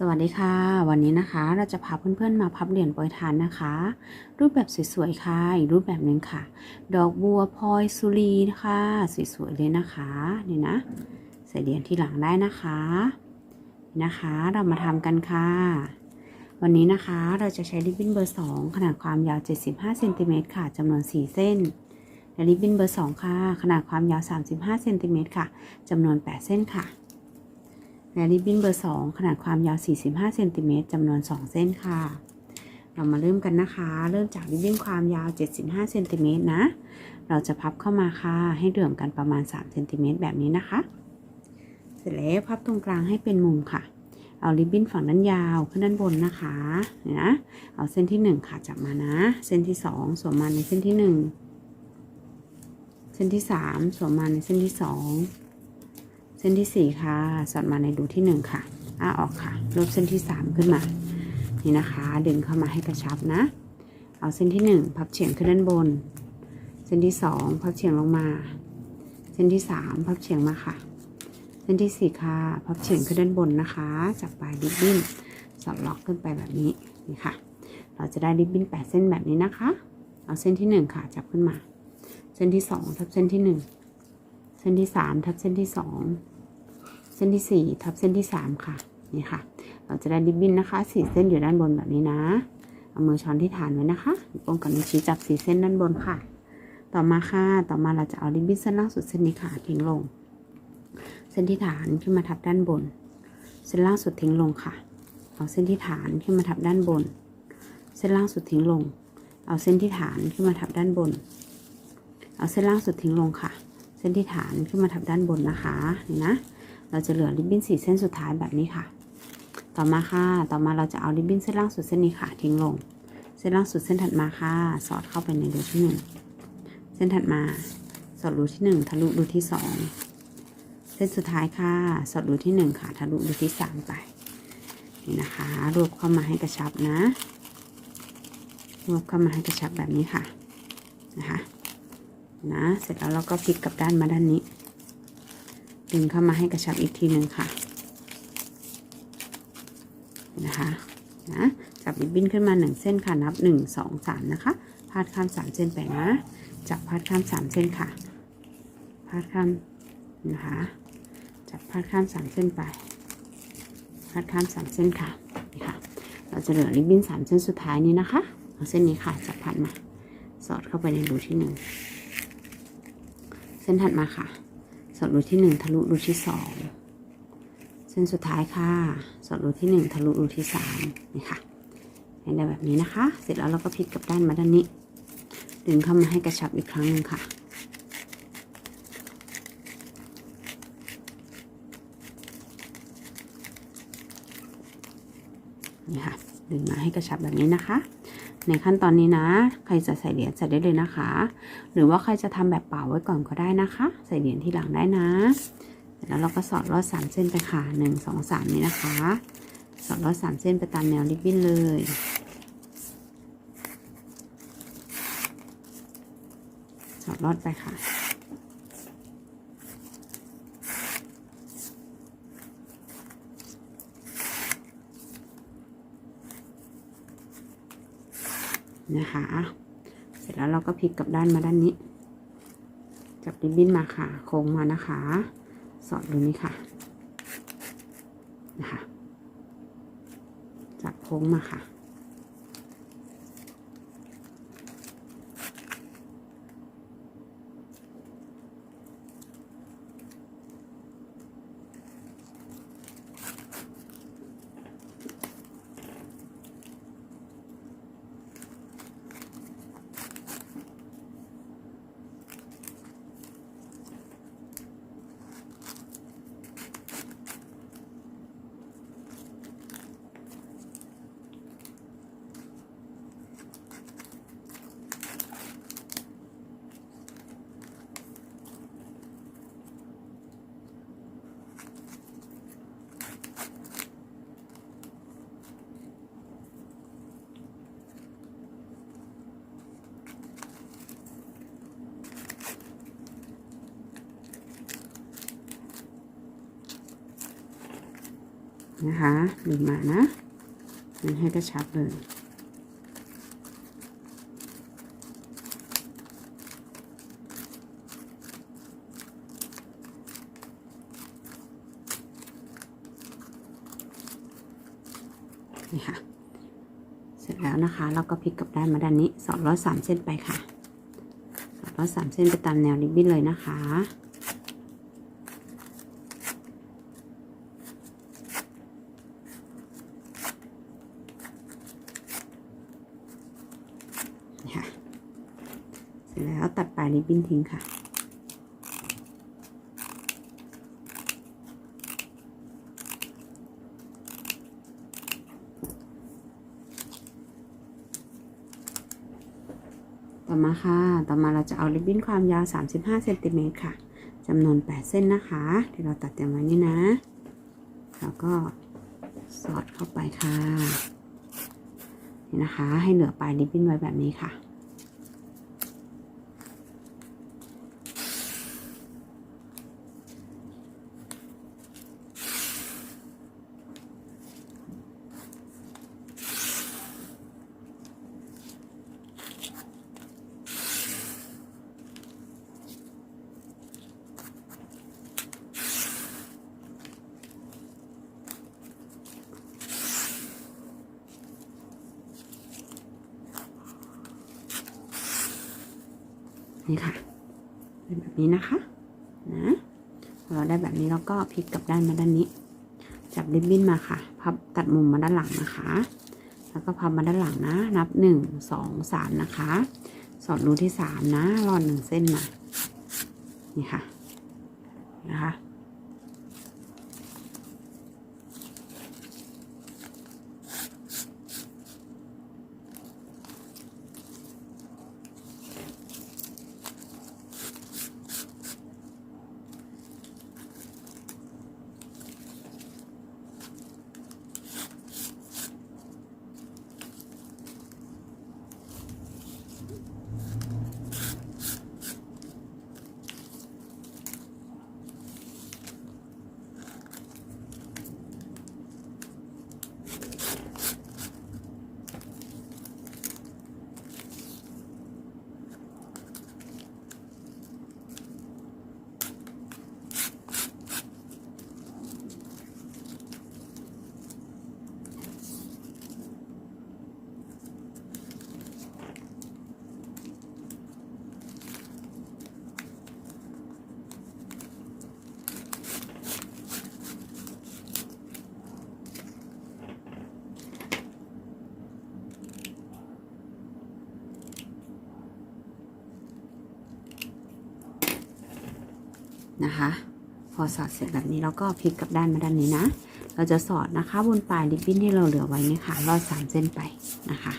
สวัสดีค่ะ วันนี้นะคะเราจะพาเพื่อนๆมาพับเหรียญโปรยทานนะคะ รูปแบบสวยๆค่ะอีกรูปแบบหนึ่งค่ะ ดอกบัวพลอยสุรีนะคะสวยๆเลยนะคะนี่นะใส่เหรียญที่หลังได้นะคะนนะคะเรามาทำกันค่ะ วันนี้นะคะเราจะใช้ริบบิ้นเบอร์ 2 ขนาดความยาว 75เซนติเมตรค่ะจำนวน 4 เส้นและริบบิ้นเบอร์ 2 ค่ะ ขนาดความยาว 35เซนติเมตรค่ะจำนวน 8 เส้นค่ะ และริบบิ้นเบอร์ 2 ขนาดความยาว 45เซนติเมตรจำนวน 2 เส้นค่ะ เรามาเริ่มกันนะคะ เริ่มจากริบบิ้นความยาว 75เซนติเมตรนะ เราจะพับเข้ามาค่ะ ให้เหลื่อมกันประมาณ3เซนติเมตรแบบนี้นะคะ เสร็จแล้วพับตรงกลางให้เป็นมุมค่ะ เอาริบบิ้นฝั่งด้านยาวขึ้นด้านบนนะคะเนี่ยนะ เอาเส้นที่ 1 ค่ะจับมานะ เส้นที่ 2 สวมมาในเส้นที่ 1 เส้นที่ 3 สวมมาในเส้นที่ 2 เส้นที่4ค่ะ สอดมาในรูที่1ค่ะ อ้าออกค่ะลบเส้นที่3ขึ้นมา นี่นะคะ ดึงเข้ามาให้กระชับนะ เอาเส้นที่1พับเฉียงขึ้นด้านบน เส้นที่2พับเฉียงลงมา เส้นที่3พับเฉียงมาค่ะ เส้นที่4ค่ะ พับเฉียงขึ้นด้านบนนะคะ จากปลายริบบิ้นสอดล็อกขึ้นไปแบบนี้ นี่ค่ะ เราจะได้ริบบิ้น8เส้นแบบนี้นะคะ เอาเส้นที่1ค่ะ จับขึ้นมา เส้นที่2ทับเส้นที่1เส้นที่3ทับเส้นที่2เส้นที่4ทับเส้นที่3ค่ะ นี่ค่ะ เราจะได้ริบบิ้นนะคะ4เส้นอยู่ด้านบนแบบนี้นะ เอามือช้อนที่ฐานไว้นะคะนิ้วงกับนิ้วชี้จับ4เส้นด้านบนค่ะ ต่อมาค่ะ ต่อมาเราจะเอาริบบิ้นเส้นล่างสุดเส้นนี้ค่ะทิ้งลง เส้นที่ฐานขึ้นมาทับด้านบน เส้นล่างสุดทิ้งลงค่ะ เอาเส้นที่ฐานขึ้นมาทับด้านบน เส้นล่างสุดทิ้งลง เอาเส้นที่ฐานขึ้นมาทับด้านบน เอาเส้นล่างสุดทิ้งลงค่ะ เส้นที่ฐานขึ้นมาทับด้านบนนะคะนี่นะ เราจะเหลือริบบิ้นสี่เส้นสุดท้ายแบบนี้ค่ะ ต่อมาค่ะ ต่อมาเราจะเอาริบบิ้นเส้นล่างสุดเส้นนี้ค่ะ ทิ้งลง เส้นล่างสุดเส้นถัดมาค่ะ สอดเข้าไปในรูที่หนึ่งเส้นถัดมา สอดรูที่หนึ่งทะลุรูที่สองเส้นสุดท้ายค่ะ สอดรูที่หนึ่งค่ะ ทะลุรูที่สามไป นี่นะคะ รวบเข้ามาให้กระชับนะ รวบเข้ามาให้กระชับแบบนี้ค่ะ นะคะ นะ เสร็จแล้วเราก็พลิกกลับด้านมาด้านนี้ ดึงเข้ามาให้กระชับอีกทีหนึ่งค่ะนะคะนะจับริบบิ้นขึ้นมาหนึ่งเส้นค่ะนับหนึ่งสองสามนะคะ พาดข้ามสามเส้นไปนะ จับพาดข้ามสามเส้นค่ะ พาดข้ามนะคะจับพาดข้ามสามเส้นไป พาดข้ามสามเส้นค่ะนี่ค่ะ เราจะเหลือริบบิ้นสามเส้นสุดท้ายนี้นะคะเอาเส้นนี้ค่ะจับพัดมา สอดเข้าไปในรูที่หนึ่ง ส้นถัดมาค่ะ สอดรูที่หนึ่งทะลุรูที่สองเส้นสุดท้ายค่ะ สอดรูที่หนึ่งทะลุรูที่สามนี่ค่ะให้ได้แบบนี้นะคะ เสร็จแล้วเราก็พลิกกลับด้านมาด้านนี้ ดึงเข้ามาให้กระชับอีกครั้งหนึ่งค่ะนี่ค่ะ ดึงมาให้กระชับแบบนี้นะคะ ในขั้นตอนนี้นะ ใครจะใส่เหรียญใส่ได้เลยนะคะ หรือว่าใครจะทำแบบเป่าไว้ก่อนก็ได้นะคะ ใส่เหรียญที่หลังได้นะแล้วเราก็สอดลอดสามเส้นไปค่ะหนึ่งสองสามนี่นะคะ สอดลอดสามเส้นไปตามแนวริบบิ้นเลยสอดลอดไปค่ะ นะคะ เสร็จแล้วเราก็พลิกกลับด้านมาด้านนี้ จับริบบิ้นมาค่ะ โค้งมานะคะ สอดดูนี้ค่ะ นะคะ จับโค้งมาค่ะ นะคะดึงมานะดึงให้กระชับเลยนี่ค่ะ เสร็จแล้วนะคะ เราก็พลิกกลับด้านมาด้านนี้สอดร้อยสามเส้นไปค่ะสอดร้อยสามเส้นไปตามแนวริบบิ้นเลยนะคะ นี่ค่ะ เส ร็จแล้วตัดปลายริบบิ้นทิ้งค่ะ ต่อมาค่ะ ต่อมาเราจะเอาริบบิ้นความยาว 35เซนติเมตรค่ะจำนวน 8 เส้นนะคะที่เราตัดเตรียมไว้นี่นะ แล้วก็สอดเข้าไปค่ะนี่นะคะ ให้เหลือปลายริบบิ้นไว้แบบนี้ค่ะ นี่ค่ะเป็นแบบนี้นะคะนะพอเราได้แบบนี้เราก็พลิกกลับด้านมาด้านนี้ จับริบบิ้นมาค่ะ พับตัดมุมมาด้านหลังนะคะ แล้วก็พับมาด้านหลังนะ นับหนึ่งสองสามนะคะ สอดรูที่สามนะรอดหนึ่งเส้นมา นี่ค่ะนะคะ นะคะ พอสอดเสร็จแบบนี้เราก็พลิกกลับด้านมาด้านนี้นะ เราจะสอดนะคะบนปลายริบบิ้นที่เราเหลือไว้นี่ค่ะรอดสามเส้นไปนะคะ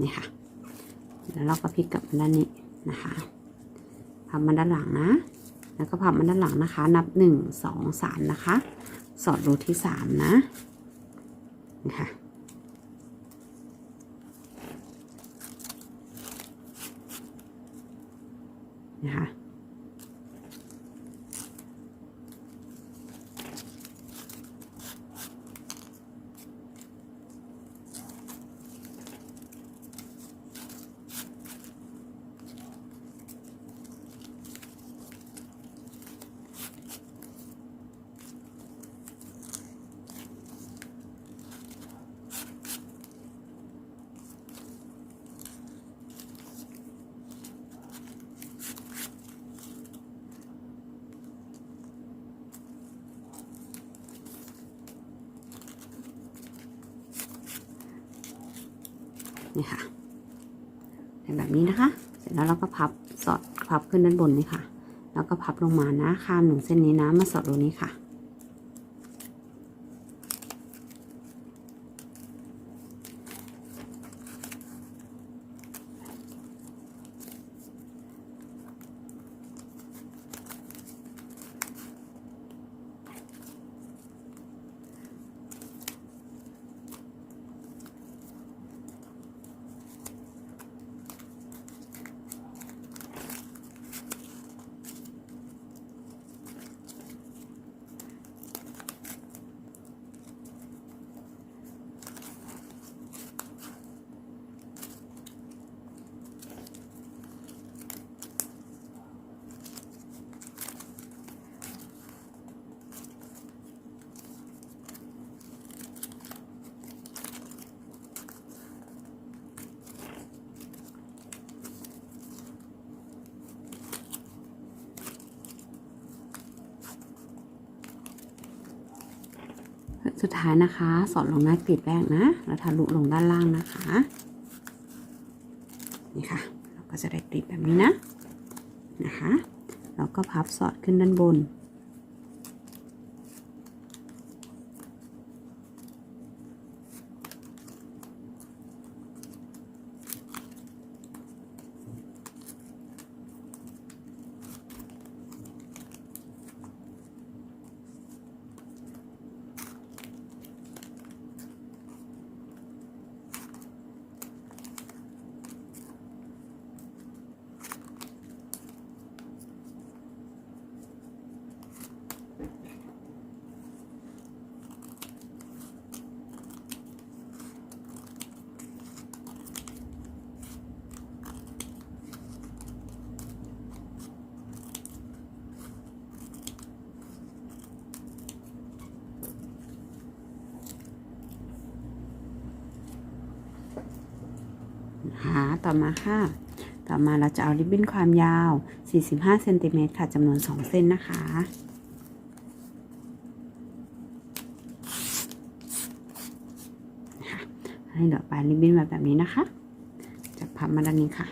นี่ค่ะ แล้วเราก็พลิกกลับมาด้านนี้นะคะพับมาด้านหลังนะ แล้วก็พับมาด้านหลังนะคะ นับหนึ่งสองสามนะคะ สอดรูที่สามนะนี่ค่ะนะคะ นี่ค่ะเป็นแบบนี้นะคะ เสร็จแล้วเราก็พับสอดพับขึ้นด้านบนนี่ค่ะ แล้วก็พับลงมานะข้ามหนึ่งเส้นนี้นะมาสอดตรงนี้ค่ะ สุดท้ายนะคะ สอดลงหน้ากรีดแรกนะ แล้วทะลุลงด้านล่างนะคะ นี่ค่ะ เราก็จะได้กรีดแบบนี้นะ นะคะ แล้วก็พับสอดขึ้นด้านบน นะคะ ต่อมาค่ะ ต่อมาเราจะเอาริบบิ้นความยาว 45เซนติเมตรค่ะจำนวน 2 เส้นนะคะให้เหลือปลายริบบิ้นมาแบบนี้นะคะจะพับมาด้านนี้ค่ะ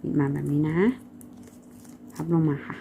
ปิดมาแบบนี้นะ พับลงมาค่ะ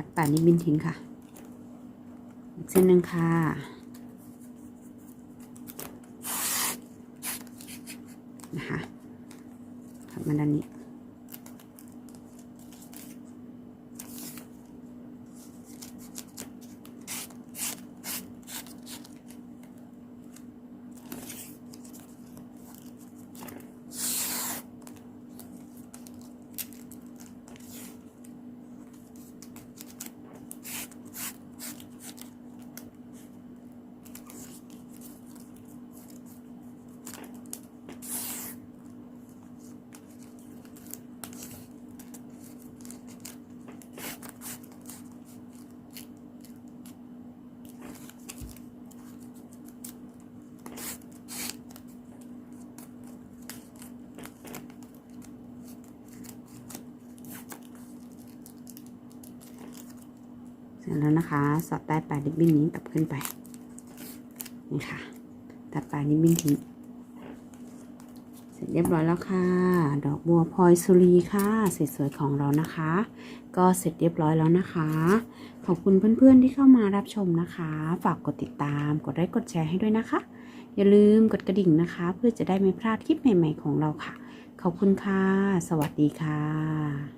ตัด ป่ายริบบิ้นทิ้งค่ะ เส้นหนึ่งค่ะ นะคะพับมาด้านนี้ แล้วนะคะ สอดใต้ปลายริบบิ้นนี้กลับขึ้นไป นี่ค่ะ ตัดปลายริบบิ้นทิ้งเสร็จเรียบร้อยแล้วค่ะ ดอกบัวพลอยสุรีค่ะสวยๆของเรานะคะ ก็เสร็จเรียบร้อยแล้วนะคะ ขอบคุณเพื่อนๆที่เข้ามารับชมนะคะ ฝากกดติดตาม กดไลค์กดแชร์ให้ด้วยนะคะ อย่าลืมกดกระดิ่งนะคะ เพื่อจะได้ไม่พลาดคลิปใหม่ ๆของเราค่ะ ขอบคุณค่ะ สวัสดีค่ะ